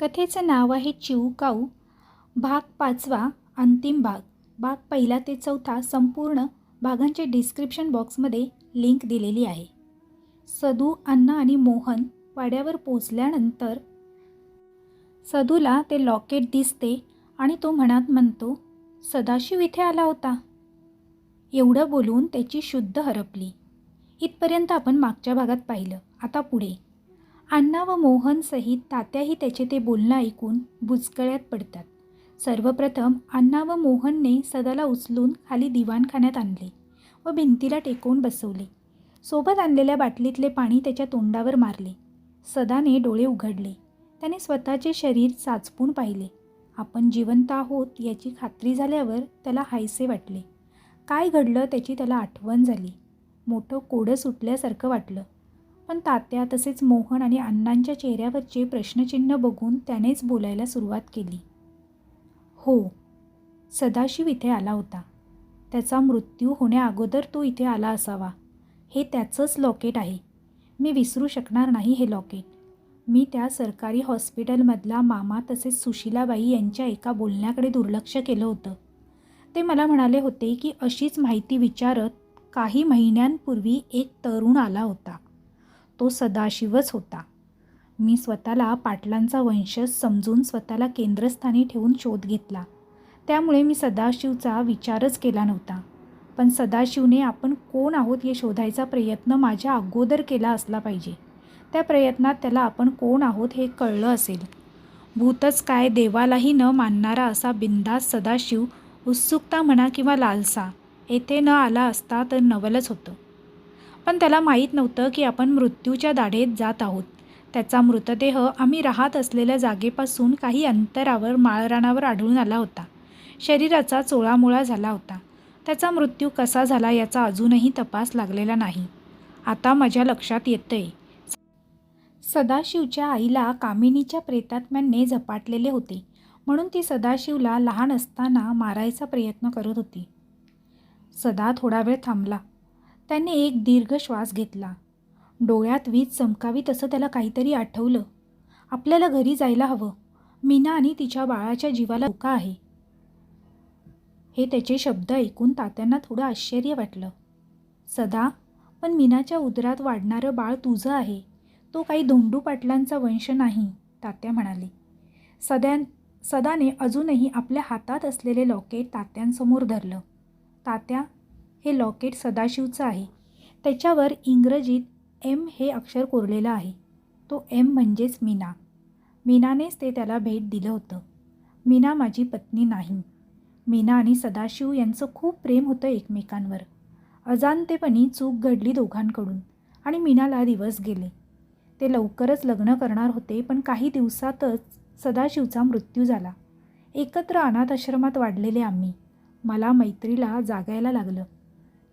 कथेचं नाव आहे चिऊकाऊ भाग पाचवा अंतिम भाग. भाग पहिला ते चौथा संपूर्ण भागांचे डिस्क्रिप्शन बॉक्समध्ये लिंक दिलेली आहे. सदू अण्णा आणि मोहन वाड्यावर पोचल्यानंतर सदूला ते लॉकेट दिसते आणि तो म्हणत म्हणतो सदाशिव इथे आला होता. एवढं बोलून त्याची शुद्ध हरपली. इथपर्यंत आपण मागच्या भागात पाहिलं. आता पुढे. अण्णा व मोहनसहित तात्याही त्याचे ते बोलणं ऐकून बुचकळ्यात पडतात. सर्वप्रथम अण्णा व मोहनने सदाला उचलून खाली दिवाणखान्यात आणले व भिंतीला टेकवून बसवले. सोबत आणलेल्या बाटलीतले पाणी त्याच्या तोंडावर मारले. सदाने डोळे उघडले. त्याने स्वतःचे शरीर चाचपून पाहिले. आपण जिवंत आहोत याची खात्री झाल्यावर त्याला हायसे वाटले. काय घडलं त्याची त्याला आठवण झाली. मोठं कोडं सुटल्यासारखं वाटलं. पण तात्या तसेच मोहन आणि अण्णांच्या चेहऱ्यावरचे प्रश्नचिन्ह बघून त्यानेच बोलायला सुरुवात केली. हो सदाशिव इथे आला होता. त्याचा मृत्यू होण्याअगोदर तो इथे आला असावा. हे त्याचंच लॉकेट आहे. मी विसरू शकणार नाही हे लॉकेट. मी त्या सरकारी हॉस्पिटलमधला मामा तसेच सुशीलाबाई यांच्या एका बोलण्याकडे दुर्लक्ष केलं होतं. ते मला म्हणाले होते की अशीच माहिती विचारत काही महिन्यांपूर्वी एक तरुण आला होता. तो सदाशिवच होता. मी स्वतःला पाटलांचा वंशज समजून स्वतःला केंद्रस्थानी ठेवून शोध घेतला. त्यामुळे मी सदाशिवचा विचारच केला नव्हता. पण सदाशिवने आपण कोण आहोत हे शोधायचा प्रयत्न माझ्या अगोदर केला असला पाहिजे. त्या प्रयत्नात त्याला आपण कोण आहोत हे कळलं असेल. भूतच काय देवालाही न मानणारा असा बिंदास सदाशिव उत्सुकता म्हणा किंवा लालसा येथे न आला असता तर नवलच होतं. पण त्याला माहीत नव्हतं की आपण मृत्यूच्या दाढेत जात आहोत. त्याचा मृतदेह आम्ही राहत असलेल्या जागेपासून काही अंतरावर माळरानावर आढळून आला होता. शरीराचा चोळामोळा झाला होता. त्याचा मृत्यू कसा झाला याचा अजूनही तपास लागलेला नाही. आता माझ्या लक्षात येतंय. सदाशिवच्या आईला कामिनीच्या प्रेतात्म्याने झपाटलेले होते. म्हणून ती सदाशिवला लहान असताना मारायचा प्रयत्न करत होती. सदा थोडा वेळ थांबला. त्याने एक दीर्घ श्वास घेतला. डोळ्यात वीज चमकावी तसं त्याला काहीतरी आठवलं. आपल्याला घरी जायला हवं. मीना आणि तिच्या बाळाच्या जीवाला धोका आहे. हे त्याचे शब्द ऐकून तात्यांना थोडं आश्चर्य वाटलं. सदा पण मीनाच्या उदरात वाढणारं बाळ तुझं आहे. तो काही धोंडू पाटलांचा वंश नाही तात्या म्हणाले. सद्या सदाने अजूनही आपल्या हातात असलेले लॉकेट तात्यांसमोर धरलं. तात्या हे लॉकेट सदाशिवचं आहे. त्याच्यावर इंग्रजीत एम हे अक्षर कोरलेलं आहे. तो एम म्हणजेच मीना. मीनानेच ते त्याला भेट दिलं होतं. मीना माझी पत्नी नाही. मीना आणि सदाशिव यांचं खूप प्रेम होतं एकमेकांवर. अजाणतेपणी चूक घडली दोघांकडून आणि मीनाला दिवस गेले. ते लवकरच लग्न करणार होते पण काही दिवसातच सदाशिवचा मृत्यू झाला. एकत्र अनाथ आश्रमात वाढलेले आम्ही. मला मैत्रीला जागायला लागलं.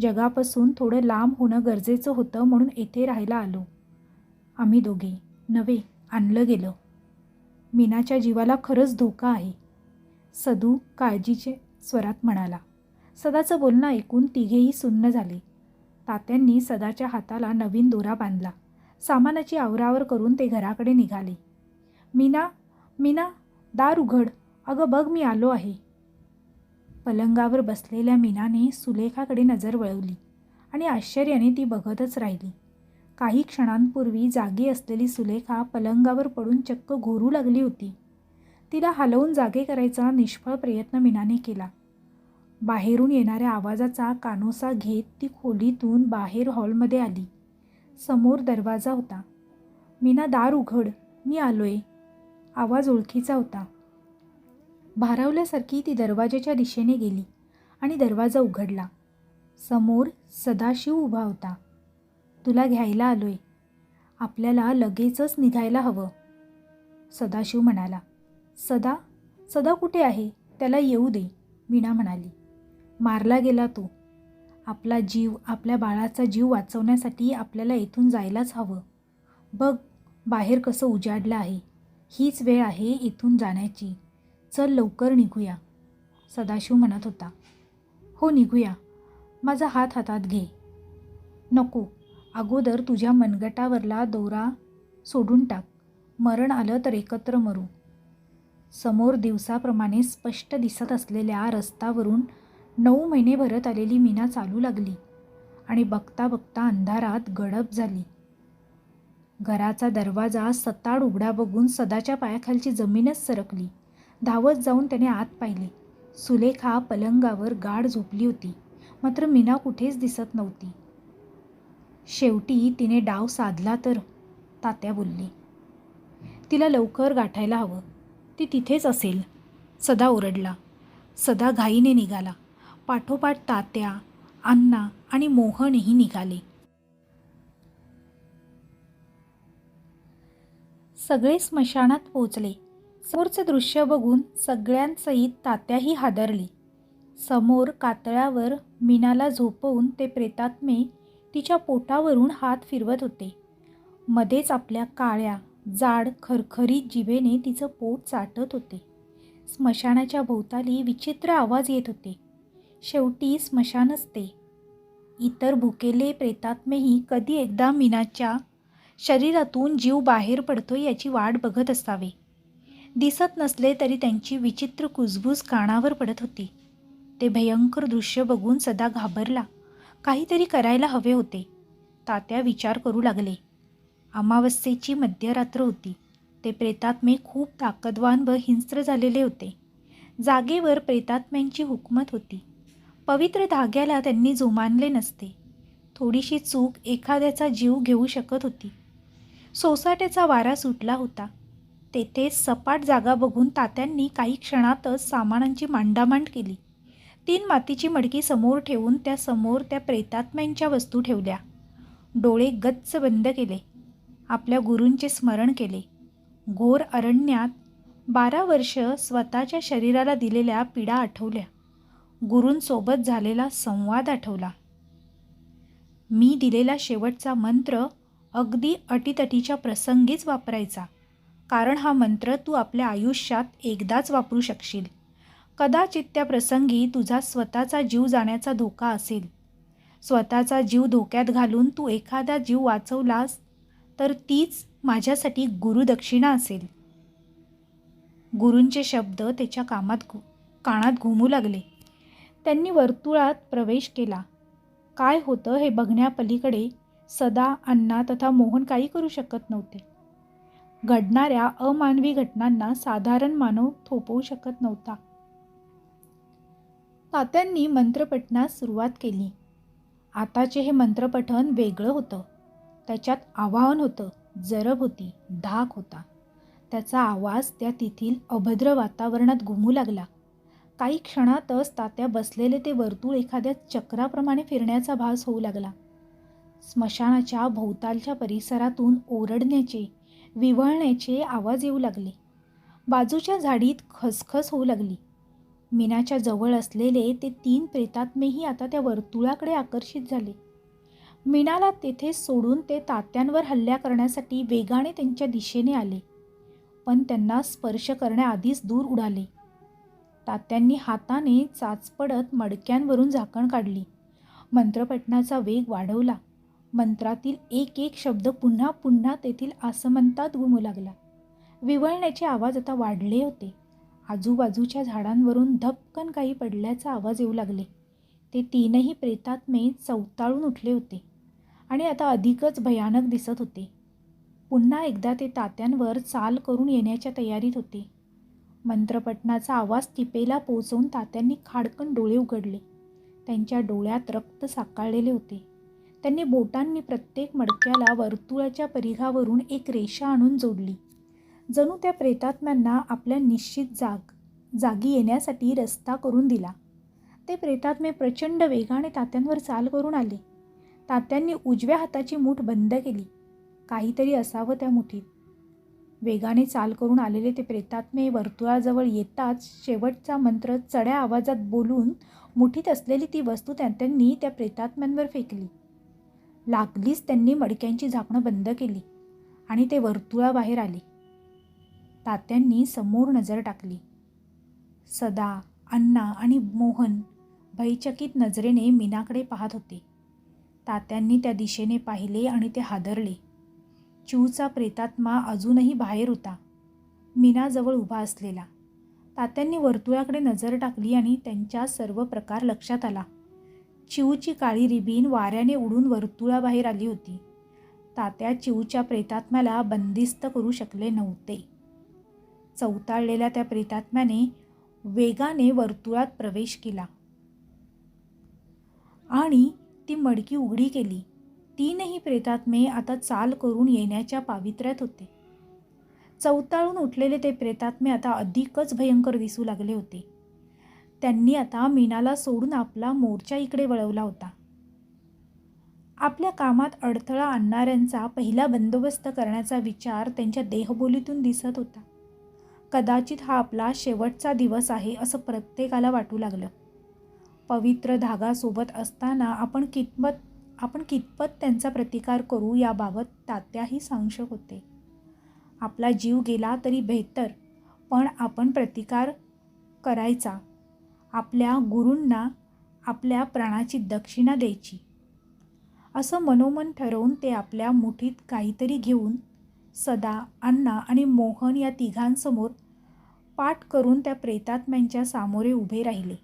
जगापासून थोडं लांब होणं गरजेचं होतं म्हणून येथे राहायला आलो. आम्ही दोघे नवे आणलं गेलं. मीनाच्या जीवाला खरंच धोका आहे. सदू काळजीचे स्वरात म्हणाला. सदाचं बोलणं ऐकून तिघेही सुन्न झाले. तात्यांनी सदाच्या हाताला नवीन दोरा बांधला. सामानाची आवरावर करून ते घराकडे निघाले. मीना मीना दार उघड. अगं बघ मी आलो आहे. पलंगावर बसलेल्या मीनाने सुलेखाकडे नजर वळवली आणि आश्चर्याने ती बघतच राहिली. काही क्षणांपूर्वी जागी असलेली सुलेखा पलंगावर पडून चक्क घोरू लागली होती. तिला हलवून जागे करायचा निष्फळ प्रयत्न मीनाने केला. बाहेरून येणाऱ्या आवाजाचा कानोसा घेत ती खोलीतून बाहेर हॉलमध्ये आली. समोर दरवाजा होता. मीना दार उघड. मी आलोय. आवाज ओळखीचा होता. भारावल्यासारखी ती दरवाजाच्या दिशेने गेली आणि दरवाजा उघडला. समोर सदाशिव उभा होता. तुला घ्यायला आलोय. आपल्याला लगेचच निघायला हवं. सदाशिव म्हणाला. सदा? सदा कुठे आहे? त्याला येऊ दे मीना म्हणाली. मारला गेला तो. आपला जीव आपल्या बाळाचा जीव वाचवण्यासाठी आपल्याला येथून जायलाच हवं. बघ बाहेर कसं उजाडलं आहे. हीच वेळ आहे इथून जाण्याची. चल लवकर निघूया. सदाशिव म्हणत होता. हो निघूया. माझा हात हातात घे. नको. अगोदर तुझ्या मनगटावरला दोरा सोडून टाक. मरण आलं तर एकत्र मरू. समोर दिवसाप्रमाणे स्पष्ट दिसत असलेल्या रस्तावरून नऊ महिने भरत आलेली मीना चालू लागली आणि बघता बघता अंधारात गडप झाली. घराचा दरवाजा सताड उघडा बघून सदाच्या पायाखालची जमीनच सरकली. धावत जाऊन त्याने आत पाहिले. सुलेखा पलंगावर गाढ झोपली होती. मात्र मीना कुठेच दिसत नव्हती. शेवटी तिने डाव साधला तर तात्या बोलली तिला लवकर गाठायला हवं. ती तिथेच असेल. सदा ओरडला. सदा घाईने निघाला. पाठोपाठ तात्या अण्णा आणि मोहनही निघाले. सगळे स्मशानात पोचले समोरचे दृश्य बघून सगळ्यांसहित तात्याही हादरली. समोर कातळ्यावर मीनाला झोपवून ते प्रेतात्मे तिच्या पोटावरून हात फिरवत होते. मध्येच आपल्या काळ्या जाड खरखरीत जिभेने तिचं पोट चाटत होते. स्मशानाच्या भोवताली विचित्र आवाज येत होते. शेवटी स्मशानच ते इतर भुकेले प्रेतात्मेही कधी एकदा मीनाच्या शरीरातून जीव बाहेर पडतो याची वाट बघत असावे. दिसत नसले तरी त्यांची विचित्र कुजबूज कानावर पडत होती. ते भयंकर दृश्य बघून सदा घाबरला. काहीतरी करायला हवे होते. तात्या विचार करू लागले. अमावस्येची मध्यरात्र होती. ते प्रेतात्मे खूप ताकदवान व हिंस्त्र झालेले होते. जागेवर प्रेतात्म्यांची हुकमत होती. पवित्र धाग्याला त्यांनी जुमानले नसते. थोडीशी चूक एखाद्याचा जीव घेऊ शकत होती. सोसाट्याचा वारा सुटला होता. तेथे सपाट जागा बघून तात्यांनी काही क्षणातच सामानांची मांडामांड केली. तीन मातीची मडकी समोर ठेवून त्या समोर त्या प्रेतात्म्यांच्या वस्तू ठेवल्या. डोळे गच्च बंद केले. आपल्या गुरूंचे स्मरण केले. घोर अरण्यात बारा वर्ष स्वतःच्या शरीराला दिलेल्या पीडा आठवल्या. गुरूंसोबत झालेला संवाद आठवला. मी दिलेला शेवटचा मंत्र अगदी अटीतटीच्या प्रसंगीच वापरायचा. कारण हा मंत्र तू आपल्या आयुष्यात एकदाच वापरू शकशील. कदाचित त्या प्रसंगी तुझा स्वतःचा जीव जाण्याचा धोका असेल. स्वतःचा जीव धोक्यात घालून तू एखादा जीव वाचवलास तर तीच माझ्यासाठी गुरुदक्षिणा असेल. गुरूंचे शब्द त्याच्या कामात घु कानात घुमू लागले. त्यांनी वर्तुळात प्रवेश केला. काय होतं हे बघण्यापलीकडे सदा अण्णा तथा मोहन काही करू शकत नव्हते. घडणाऱ्या अमानवी घटनांना साधारण मानव थोपवू शकत नव्हता. तात्यांनी मंत्रपठणास सुरुवात केली. आताचे हे मंत्रपठण वेगळं होतं. त्याच्यात आवाहन होतं. जरब होती धाक होता. त्याचा आवाज त्या तेथील अभद्र वातावरणात घुमू लागला. काही क्षणातच तात्या बसलेले ते वर्तुळ एखाद्या चक्राप्रमाणे फिरण्याचा भास होऊ लागला. स्मशानाच्या भोवतालच्या परिसरातून ओरडण्याचे विवळण्याचे आवाज येऊ लागले. बाजूच्या झाडीत खसखस होऊ लागली. मीनाच्या जवळ असलेले ते तीन प्रेतात्मेही आता त्या वर्तुळाकडे आकर्षित झाले. मीनाला तेथे सोडून ते तात्यांवर हल्ल्या करण्यासाठी वेगाने त्यांच्या दिशेने आले. पण त्यांना स्पर्श करण्याआधीच दूर उडाले. तात्यांनी हाताने चाचपडत मडक्यांवरून झाकण काढली. मंत्रपठणाचा वेग वाढवला. मंत्रातील एक एक शब्द पुन्हा पुन्हा तेथील आसमंतात घुमू लागला. विवळण्याचे आवाज आता वाढले होते. आजूबाजूच्या झाडांवरून धपकन काही पडल्याचा आवाज येऊ लागले. ते तीनही प्रेतात्मे चवताळून उठले होते आणि आता अधिकच भयानक दिसत होते. पुन्हा एकदा ते तात्यांवर चाल करून येण्याच्या तयारीत होते. मंत्रपटनाचा आवाज टिपेला पोचवून तात्यांनी खाडकन डोळे उघडले. त्यांच्या डोळ्यात रक्त साकाळलेले होते. त्यांनी बोटांनी प्रत्येक मडक्याला वर्तुळाच्या परिघावरून एक रेषा आणून जोडली. जणू त्या प्रेतात्म्यांना आपल्या निश्चित जाग जागी येण्यासाठी रस्ता करून दिला. ते प्रेतात्मे प्रचंड वेगाने तात्यांवर चाल करून आले. तात्यांनी उजव्या हाताची मूठ बंद केली. काहीतरी असावं त्या मुठीत. वेगाने चाल करून आलेले ते प्रेतात्मे वर्तुळाजवळ येताच शेवटचा मंत्र चढ्या आवाजात बोलून मुठीत असलेली ती वस्तू त्यांनी त्या प्रेतात्म्यांवर फेकली. लागलीच त्यांनी मडक्यांची झाकणं बंद केली आणि ते वर्तुळाबाहेर आले. तात्यांनी समोर नजर टाकली. सदा अण्णा आणि मोहन भयचकित नजरेने मीनाकडे पाहत होते. तात्यांनी त्या दिशेने पाहिले आणि ते हादरले. चिवचा प्रेतात्मा अजूनही बाहेर होता. मीनाजवळ उभा असलेला. तात्यांनी वर्तुळाकडे नजर टाकली आणि त्यांच्या सर्व प्रकार लक्षात आला. चिऊची काळी रिबीन वाऱ्याने उडून वर्तुळाबाहेर आली होती. तात्या चिऊच्या प्रेतात्म्याला बंदिस्त करू शकले नव्हते. चौताळलेल्या त्या प्रेतात्म्याने वेगाने वर्तुळात प्रवेश केला. आणि ती मडकी उघडी केली. तीनही प्रेतात्मे आता चाल करून येण्याच्या पावित्र्यात होते. चौताळून उठलेले ते प्रेतात्मे आता अधिकच भयंकर दिसू लागले होते. त्यांनी आता मीनाला सोडून आपला मोर्चा इकडे वळवला होता. आपल्या कामात अडथळा आणणाऱ्यांचा पहिला बंदोबस्त करण्याचा विचार त्यांच्या देहबोलीतून दिसत होता. कदाचित हा आपला शेवटचा दिवस आहे असं प्रत्येकाला वाटू लागलं. पवित्र धागा सोबत असताना आपण कितपत आपण कितपत त्यांचा प्रतिकार करू याबाबत तात्याही सांगशक होते. आपला जीव गेला तरी बेहतर पण आपण प्रतिकार करायचा आपल्या गुरूंना आपल्या प्राणाची दक्षिणा द्यायची. असं मनोमन ठरवून ते आपल्या मुठीत काहीतरी घेऊन सदा अण्णा आणि मोहन या तिघांसमोर पाठ करून त्या प्रेतात्म्यांच्या सामोरे उभे राहिले.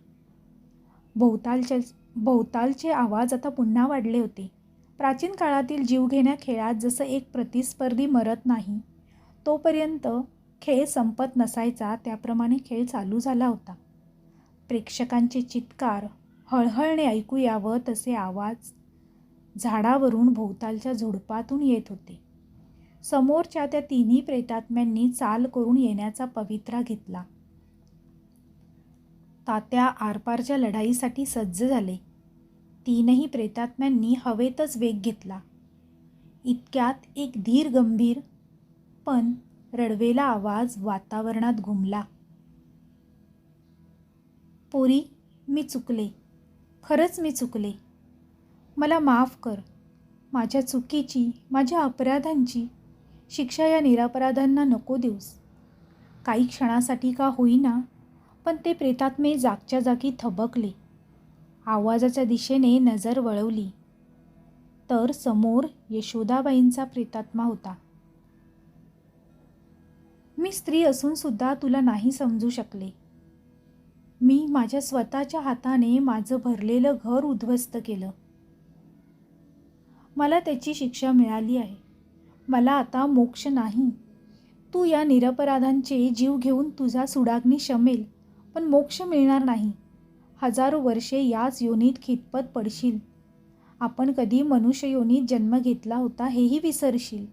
भोवतालच्या भोवतालचे आवाज आता पुन्हा वाढले होते. प्राचीन काळातील जीवघेण्या खेळात जसं एक प्रतिस्पर्धी मरत नाही तोपर्यंत खेळ संपत नसायचा त्याप्रमाणे खेळ चालू झाला होता. प्रेक्षकांचे चित्कार हळहळणे ऐकू यावं तसे आवाज झाडावरून भोवतालच्या झुडपातून येत होते. समोरच्या त्या तिन्ही प्रेतात्म्यांनी चाल करून येण्याचा पवित्रा घेतला. तात्या आरपारच्या लढाईसाठी सज्ज झाले. तीनही प्रेतात्म्यांनी हवेतच वेग घेतला. इतक्यात एक धीर गंभीर पण रडवेला आवाज वातावरणात घुमला. पोरी मी चुकले खरंच मी चुकले. मला माफ कर माझ्या चुकीची माझ्या अपराधांची शिक्षा या निरापराधांना नको देऊस. काही क्षणासाठी का होईना पण ते प्रेतात्मे जागच्या जागी थबकले. आवाजाच्या दिशेने नजर वळवली. तर समोर यशोदाबाईंचा प्रेतात्मा होता. मी स्त्री असूनसुद्धा तुला नाही समजू शकले. मी माझ्या स्वतःच्या हाताने माझं भरलेलं घर उद्ध्वस्त केलं. मला त्याची शिक्षा मिळाली आहे. मला आता मोक्ष नाही. तू या निरपराधांचे जीव घेऊन तुझा सुडाग्नी शमेल पण मोक्ष मिळणार नाही. हजारो वर्षे याच योनीत खितपत पडशील. आपण कधी मनुष्य योनीत जन्म घेतला होता हेही विसरशील.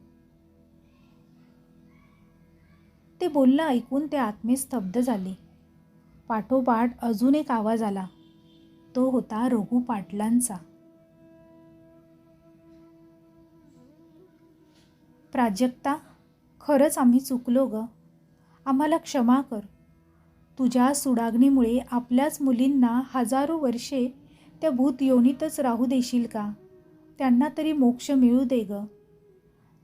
ते बोलणं ऐकून ते आत्मे स्तब्ध झाले. पाठोपाठ अजून एक आवाज आला. तो होता रघु पाटलांचा. प्राजक्ता खरंच आम्ही चुकलो ग. आम्हाला क्षमा कर. तुझ्या सुडागणीमुळे आपल्याच मुलींना हजारो वर्षे त्या भूत योनीतच राहू देशील का? त्यांना तरी मोक्ष मिळू दे ग.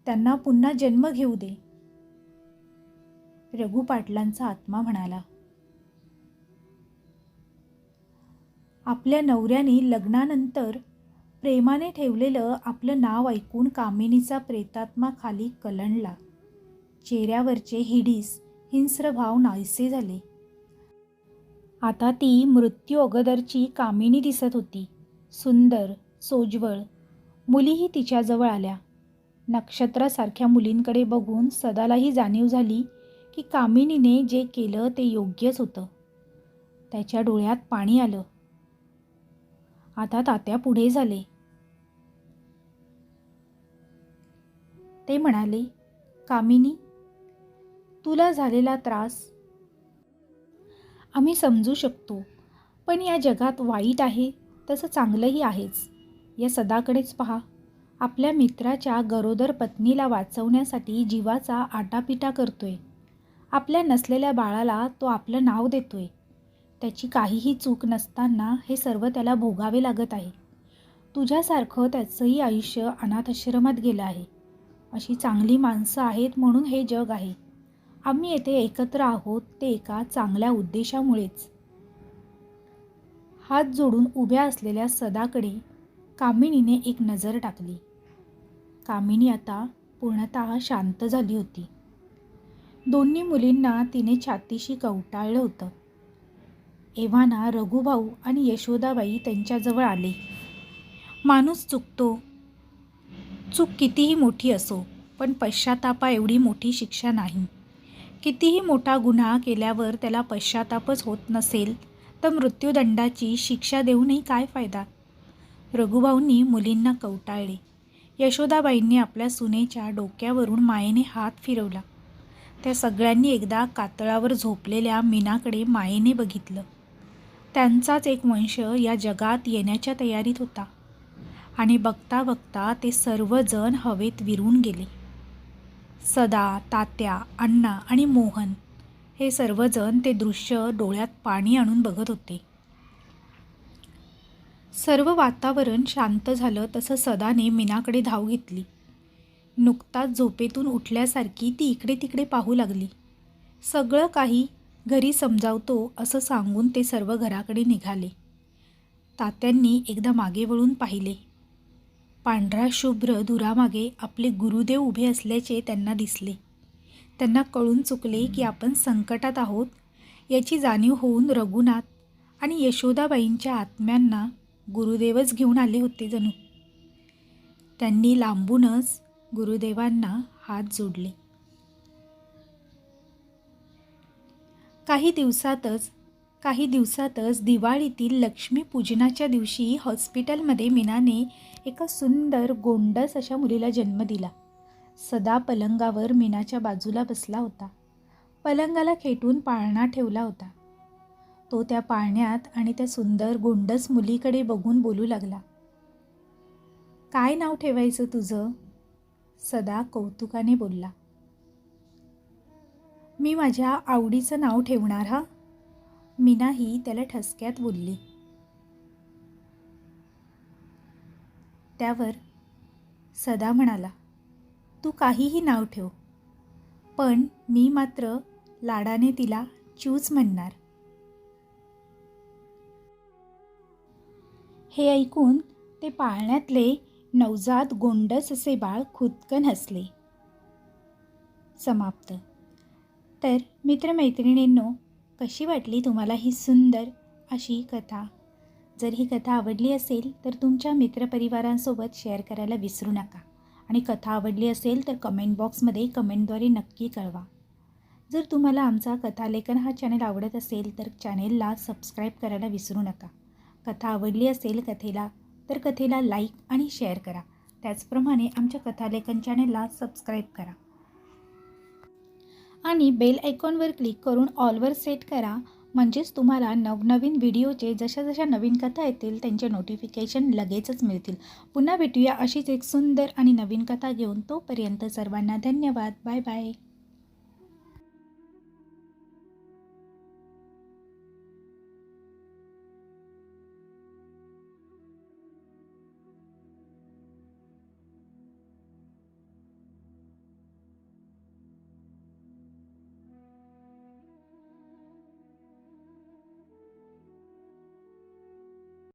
त्यांना पुन्हा जन्म घेऊ दे. रघु पाटलांचा आत्मा म्हणाला. आपल्या नवऱ्याने लग्नानंतर प्रेमाने ठेवलेलं आपलं नाव ऐकून कामिनीचा प्रेतात्मा खाली कलंडला. चेहऱ्यावरचे हिडीस हिंस्र भाव नाहीसे झाले. आता ती मृत्यू अगोदरची कामिनी दिसत होती. सुंदर सोज्वळ मुलीही तिच्याजवळ आल्या. नक्षत्रासारख्या मुलींकडे बघून सदालाही जाणीव झाली की कामिनीने जे केलं ते योग्यच होतं. त्याच्या डोळ्यात पाणी आलं. आता तात्या पुढे झाले. ते म्हणाले कामिनी तुला झालेला त्रास आम्ही समजू शकतो पण या जगात वाईट आहे तसं चांगलंही आहेच. या सदाकडेच पहा आपल्या मित्राच्या गरोदर पत्नीला वाचवण्यासाठी जीवाचा आटापिटा करतोय. आपल्या नसलेल्या बाळाला तो आपलं नाव देतोय. त्याची काहीही चूक नसताना हे सर्व त्याला भोगावे लागत आहे. तुझ्यासारखं त्याचंही आयुष्य अनाथाश्रमात गेलं आहे. अशी चांगली माणसं आहेत म्हणून हे जग आहे. आम्ही येथे एकत्र आहोत ते एका चांगल्या उद्देशामुळेच. हात जोडून उभ्या असलेल्या सदाकडे कामिनीने एक नजर टाकली. कामिनी आता पूर्णतः शांत झाली होती. दोन्ही मुलींना तिने छातीशी कवटाळलं होतं. एव्हाना रघुभाऊ आणि यशोदाबाई त्यांच्याजवळ आले. माणूस चुकतो. चूक कितीही मोठी असो पण पश्चातापा एवढी मोठी शिक्षा नाही. कितीही मोठा गुन्हा केल्यावर त्याला पश्चातापच होत नसेल तर मृत्यूदंडाची शिक्षा देऊनही काय फायदा? रघुभाऊंनी मुलींना कवटाळले. यशोदाबाईंनी आपल्या सुनेच्या डोक्यावरून मायेने हात फिरवला. त्या सगळ्यांनी एकदा कातळावर झोपलेल्या मीनाकडे मायेने बघितलं. त्यांचाच एक वंश या जगात येण्याच्या तयारीत होता. आणि बघता बघता ते सर्वजण हवेत विरून गेले. सदा तात्या अण्णा आणि मोहन हे सर्वजण ते दृश्य डोळ्यात पाणी आणून बघत होते. सर्व वातावरण शांत झालं तसं सदाने मीनाकडे धाव घेतली. नुकताच झोपेतून उठल्यासारखी ती इकडे तिकडे पाहू लागली. सगळं काही घरी समजावतो असं सांगून ते सर्व घराकडे निघाले. तात्यांनी एकदा मागे वळून पाहिले. पांढरा शुभ्र धुरामागे आपले गुरुदेव उभे असल्याचे त्यांना दिसले. त्यांना कळून चुकले की आपण संकटात आहोत याची जाणीव होऊन रघुनाथ आणि यशोदाबाईंच्या आत्म्यांना गुरुदेवच घेऊन आले होते जणू. त्यांनी लांबूनच गुरुदेवांना हात जोडले. काही दिवसातच काही दिवसातच दिवाळीतील लक्ष्मीपूजनाच्या दिवशी हॉस्पिटलमध्ये मीनाने एका सुंदर गोंडस अशा मुलीला जन्म दिला. सदा पलंगावर मीनाच्या बाजूला बसला होता. पलंगाला खेटून पाळणा ठेवला होता. तो त्या पाळण्यात आणि त्या सुंदर गोंडस मुलीकडे बघून बोलू लागला. काय नाव ठेवायचं तुझं? सदा कौतुकाने बोलला. मी माझ्या आवडीचं नाव ठेवणार हा? मीनाही त्याला ठसक्यात बोलली. त्यावर सदा म्हणाला तू काहीही नाव ठेव पण मी मात्र लाडाने तिला चूज म्हणणार. हे ऐकून ते पाळण्यातले नवजात गोंडस असे बाळ खुदकन हसले. समाप्त. तर मित्रमैत्रिणींनो कशी वाटली तुम्हाला ही सुंदर अशी कथा? जर ही कथा आवडली असेल तर तुमच्या मित्रपरिवारांसोबत शेअर करायला विसरू नका. आणि कथा आवडली असेल तर कमेंट बॉक्समध्ये कमेंटद्वारे नक्की कळवा. जर तुम्हाला आमचा कथालेखन हा चॅनल आवडत असेल तर चॅनेलला सबस्क्राईब करायला विसरू नका. कथा आवडली असेल कथेला तर कथेला लाईक आणि शेअर करा. त्याचप्रमाणे आमच्या कथालेखन चॅनेलला सबस्क्राईब करा. आणि बेल आयकॉनवर क्लिक करून ऑलवर सेट करा. म्हणजेच तुम्हाला नवनवीन व्हिडिओचे जशा जशा नवीन कथा येतील त्यांचे नोटिफिकेशन लगेचच मिळतील. पुन्हा भेटूया अशीच एक सुंदर आणि नवीन कथा घेऊन तोपर्यंत सर्वांना धन्यवाद. Bye bye.